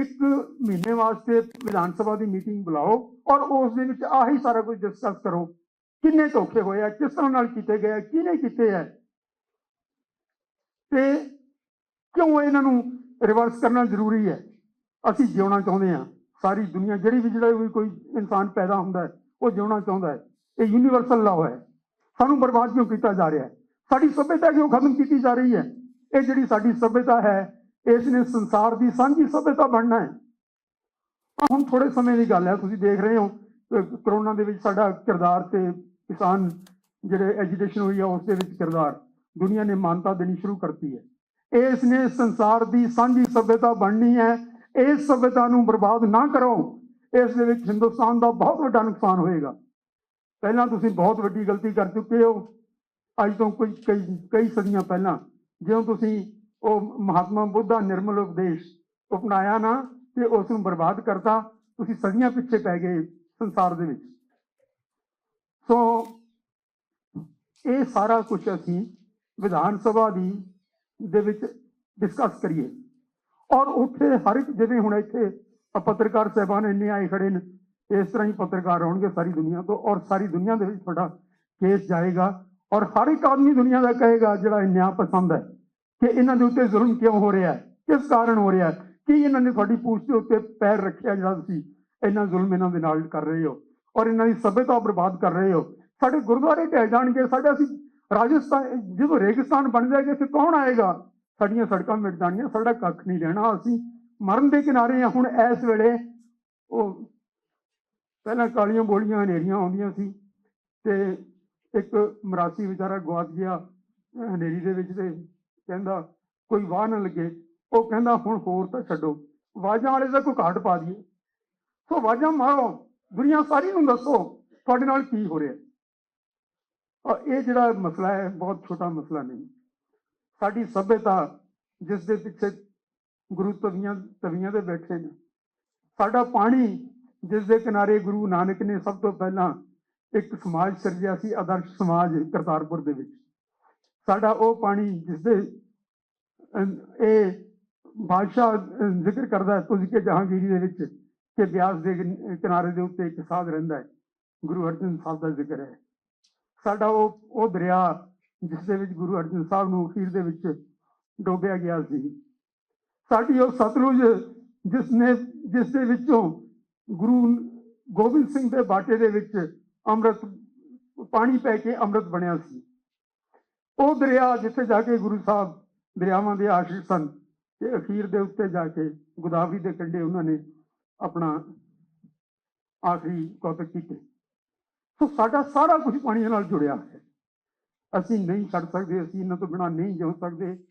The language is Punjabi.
ਇੱਕ ਮਹੀਨੇ ਵਾਸਤੇ ਵਿਧਾਨ ਸਭਾ ਦੀ ਮੀਟਿੰਗ ਬੁਲਾਓ ਔਰ ਉਸ ਦੇ ਵਿੱਚ ਆਹੀ ਸਾਰਾ ਕੁਝ ਡਿਸਕਸ ਕਰੋ। ਕਿੰਨੇ ਧੋਖੇ ਹੋਏ ਆ, ਕਿਸ ਤਰ੍ਹਾਂ ਨਾਲ ਕੀਤੇ ਗਏ ਆ, ਕਿਹਨੇ ਕੀਤੇ ਆ? ਤੇ ਕਿਉਂ ਇਹਨਾਂ ਨੂੰ ਰਿਵਰਸ ਕਰਨਾ ਜ਼ਰੂਰੀ ਹੈ? ਅਸੀਂ ਜਿਉਣਾ ਚਾਹੁੰਦੇ ਹਾਂ। ਸਾਰੀ ਦੁਨੀਆ ਜਿਹੜੀ ਵੀ ਜਿਹੜਾ ਵੀ ਕੋਈ ਇਨਸਾਨ ਪੈਦਾ ਹੁੰਦਾ ਹੈ, ਉਹ ਜਿਉਣਾ ਚਾਹੁੰਦਾ ਹੈ। ਇਹ ਯੂਨੀਵਰਸਲ ਲਾਅ ਹੈ। ਸਾਨੂੰ ਬਰਬਾਦ ਕਿਉਂ ਕੀਤਾ ਜਾ ਰਿਹਾ ਹੈ? ਸਾਡੀ ਸਭਿਅਤਾ ਕਿਉਂ ਖਤਮ ਕੀਤੀ ਜਾ ਰਹੀ ਹੈ? ਇਹ ਜਿਹੜੀ ਸਾਡੀ ਸਭਿਅਤਾ ਹੈ ਇਸ ਨੇ ਸੰਸਾਰ ਦੀ ਸਾਂਝੀ ਸਭਿਅਤਾ ਬਣਨਾ ਹੈ। ਹੁਣ ਥੋੜੇ ਸਮੇਂ ਦੀ ਗੱਲ ਹੈ, ਤੁਸੀਂ ਦੇਖ ਰਹੇ ਹੋ ਕਰੋਨਾ ਦੇ ਵਿੱਚ ਸਾਡਾ ਕਿਰਦਾਰ ਤੇ ਕਿਸਾਨ ਜਿਹੜੇ ਐਜੀਟੇਸ਼ਨ ਹੋਈ ਆ, ਉਸ ਦੇ ਵਿੱਚ ਕਿਰਦਾਰ। ਦੁਨੀਆ ਨੇ ਮਾਨਤਾ ਦੇਣੀ ਸ਼ੁਰੂ ਕਰਤੀ ਹੈ। ਇਸ ਨੇ ਸੰਸਾਰ ਦੀ ਸਾਂਝੀ ਸਭਿਅਤਾ ਬਣਨੀ ਹੈ। ਇਸ ਸਭਿਅਤਾ ਨੂੰ ਬਰਬਾਦ ਨਾ ਕਰੋ। ਇਸ ਦੇ ਵਿੱਚ ਹਿੰਦੁਸਤਾਨ ਦਾ ਬਹੁਤ ਵੱਡਾ ਨੁਕਸਾਨ ਹੋਏਗਾ। ਪਹਿਲਾਂ ਤੁਸੀਂ ਬਹੁਤ ਵੱਡੀ ਗਲਤੀ ਕਰ ਚੁੱਕੇ ਹੋ। ਅੱਜ ਤੋਂ ਕੋਈ, ਕਈ ਕਈ ਸਦੀਆਂ ਪਹਿਲਾਂ, ਜਿਉਂ ਤੁਸੀਂ ਉਹ ਮਹਾਤਮਾ ਬੁੱਧ ਦਾ ਨਿਰਮਲ ਉਪਦੇਸ਼ ਅਪਣਾਇਆ ਨਾ ਤੇ ਉਸ ਨੂੰ ਬਰਬਾਦ ਕਰਤਾ, ਤੁਸੀਂ ਸਦੀਆਂ ਪਿੱਛੇ ਪੈ ਗਏ ਸੰਸਾਰ ਦੇ ਵਿੱਚ। ਸੋ ਇਹ ਸਾਰਾ ਕੁਝ ਅਸੀਂ ਵਿਧਾਨ ਸਭਾ ਦੀ ਦੇ ਵਿੱਚ ਡਿਸਕਸ ਕਰੀਏ। ਔਰ ਉੱਥੇ ਹਰ ਇੱਕ ਜਿਵੇਂ ਹੁਣ ਇੱਥੇ ਪੱਤਰਕਾਰ ਸਹਿਬਾਨ ਇੰਨੇ ਆਏ ਖੜੇ ਨੇ, ਇਸ ਤਰ੍ਹਾਂ ਹੀ ਪੱਤਰਕਾਰ ਆਉਣਗੇ ਸਾਰੀ ਦੁਨੀਆ ਤੋਂ ਔਰ ਸਾਰੀ ਦੁਨੀਆ ਦੇ ਵਿੱਚ ਤੁਹਾਡਾ ਕੇਸ ਜਾਏਗਾ ਔਰ ਹਰ ਇੱਕ ਆਦਮੀ ਦੁਨੀਆ ਦਾ ਕਹੇਗਾ, ਜਿਹੜਾ ਇਹ ਨਿਆਂ ਪਸੰਦ ਹੈ। ਕਿ ਇਹਨਾਂ ਦੇ ਉੱਤੇ ਜ਼ੁਲਮ ਕਿਉਂ ਹੋ ਰਿਹਾ ਹੈ? ਕਿਸ ਕਾਰਨ ਹੋ ਰਿਹਾ ਹੈ? ਕੀ ਇਹਨਾਂ ਨੇ ਤੁਹਾਡੀ ਪੂਛ ਦੇ ਉੱਤੇ ਪੈਰ ਰੱਖਿਆ ਜਿਹੜਾ ਤੁਸੀਂ ਇਹਨਾਂ ਜ਼ੁਲਮ ਇਹਨਾਂ ਦੇ ਨਾਲ ਕਰ ਰਹੇ ਹੋ? ਔਰ ਇਹਨਾਂ ਦੀ ਸਭਿਅਤਾ ਬਰਬਾਦ ਕਰ ਰਹੇ ਹੋ? ਸਾਡੇ ਗੁਰਦੁਆਰੇ ਢਹਿ ਜਾਣਗੇ, ਸਾਡਾ ਅਸੀਂ ਰਾਜਸਥਾਨ, ਜਦੋਂ ਰੇਗਿਸਤਾਨ ਬਣ ਜਾਏਗਾ, ਇੱਥੇ ਕੌਣ ਆਏਗਾ? ਸਾਡੀਆਂ ਸੜਕਾਂ ਮਿਟ ਜਾਣੀਆਂ ਸਾਡਾ ਕੱਖ ਨਹੀਂ ਰਹਿਣਾ ਅਸੀਂ ਮਰਨ ਦੇ ਕਿਨਾਰੇ ਆ ਹੁਣ ਇਸ ਵੇਲੇ ਉਹ ਪਹਿਲਾਂ ਕਾਲੀਆਂ ਬੋਲੀਆਂ, ਹਨੇਰੀਆਂ ਆਉਂਦੀਆਂ ਸੀ ਤੇ ਇੱਕ ਮਰਾਸੀ ਵਿਚਾਰਾ ਗਵਾਚ ਗਿਆ ਹਨੇਰੀ ਦੇ ਵਿੱਚ ਤੇ ਕਹਿੰਦਾ, ਕੋਈ ਵਾਹ ਨਾ ਲੱਗੇ। ਉਹ ਕਹਿੰਦਾ, ਹੁਣ ਹੋਰ ਤਾਂ ਛੱਡੋ। ਆਵਾਜ਼ਾਂ ਵਾਲੇ ਦਾ ਕੋਈ ਘਾਟ ਪਾ ਦਈਏ। ਸੋ ਆਵਾਜ਼ਾਂ ਮਾਰੋ, ਦੁਨੀਆ ਸਾਰੀ ਨੂੰ ਦੱਸੋ, ਤੁਹਾਡੇ ਨਾਲ ਕੀ ਹੋ ਰਿਹਾ। ਔਰ ਇਹ ਜਿਹੜਾ ਮਸਲਾ ਹੈ, ਬਹੁਤ ਛੋਟਾ ਮਸਲਾ ਨਹੀਂ। ਸਾਡੀ ਸਭਿਅਤਾ, ਜਿਸ ਦੇ ਪਿੱਛੇ ਗੁਰੂ ਤਵੀਆਂ ਤਵੀਆਂ ਦੇ ਬੈਠੇ ਨੇ। ਸਾਡਾ ਪਾਣੀ, ਜਿਸ ਦੇ ਕਿਨਾਰੇ ਗੁਰੂ ਨਾਨਕ ਨੇ ਸਭ ਤੋਂ ਪਹਿਲਾਂ ਇੱਕ ਸਮਾਜ ਸਿਰਜਿਆ ਸੀ, ਆਦਰਸ਼ ਸਮਾਜ ਕਰਤਾਰਪੁਰ ਦੇ ਵਿੱਚ। ਸਾਡਾ ਉਹ ਪਾਣੀ ਜਿਸ ਦੇ ਇਹ ਬਾਦਸ਼ਾਹ ਜ਼ਿਕਰ ਕਰਦਾ ਹੈ ਤੁਝ ਕੇ ਜਹਾਂਗੀਰੀ ਦੇ ਵਿੱਚ ਕਿ ਬਿਆਸ ਦੇ ਕਿਨਾਰੇ ਦੇ ਉੱਤੇ ਇੱਕ ਸਾਧ ਰਹਿੰਦਾ ਹੈ। ਗੁਰੂ ਅਰਜਨ ਸਾਹਿਬ ਦਾ ਜ਼ਿਕਰ ਹੈ। ਸਾਡਾ ਉਹ ਉਹ ਦਰਿਆ ਜਿਸ ਦੇ ਵਿੱਚ ਗੁਰੂ ਅਰਜਨ ਸਾਹਿਬ ਨੂੰ ਅਖੀਰ ਦੇ ਵਿੱਚ ਡੋਬਿਆ ਗਿਆ ਸੀ। ਸਾਡੀ ਉਹ ਸਤਲੁਜ ਜਿਸ ਨੇ, ਜਿਸ ਦੇ ਵਿੱਚੋਂ ਗੁਰੂ ਗੋਬਿੰਦ ਸਿੰਘ ਦੇ ਬਾਟੇ ਦੇ ਵਿੱਚ ਅੰਮ੍ਰਿਤ, ਪਾਣੀ ਪੈ ਕੇ ਅੰਮ੍ਰਿਤ ਬਣਿਆ ਸੀ। ਉਹ ਦਰਿਆ ਜਿੱਥੇ ਜਾ ਕੇ ਗੁਰੂ ਸਾਹਿਬ ਦਰਿਆਵਾਂ ਦੇ ਆਸ਼ਰਿਤ ਸਨ ਤੇ ਅਖੀਰ ਦੇ ਉੱਤੇ ਜਾ ਕੇ ਗੋਦਾਵਰੀ ਦੇ ਕੰਢੇ ਉਹਨਾਂ ਨੇ ਆਪਣਾ ਆਖਰੀ ਕੌਤਕ ਕੀਤੇ। ਸੋ ਸਾਡਾ ਸਾਰਾ ਕੁਝ ਪਾਣੀ ਨਾਲ ਜੁੜਿਆ ਹੈ। ਅਸੀਂ ਨਹੀਂ ਛੱਡ ਸਕਦੇ, ਅਸੀਂ ਇਹਨਾਂ ਤੋਂ ਬਿਨਾਂ ਨਹੀਂ ਜਿਉ ਸਕਦੇ।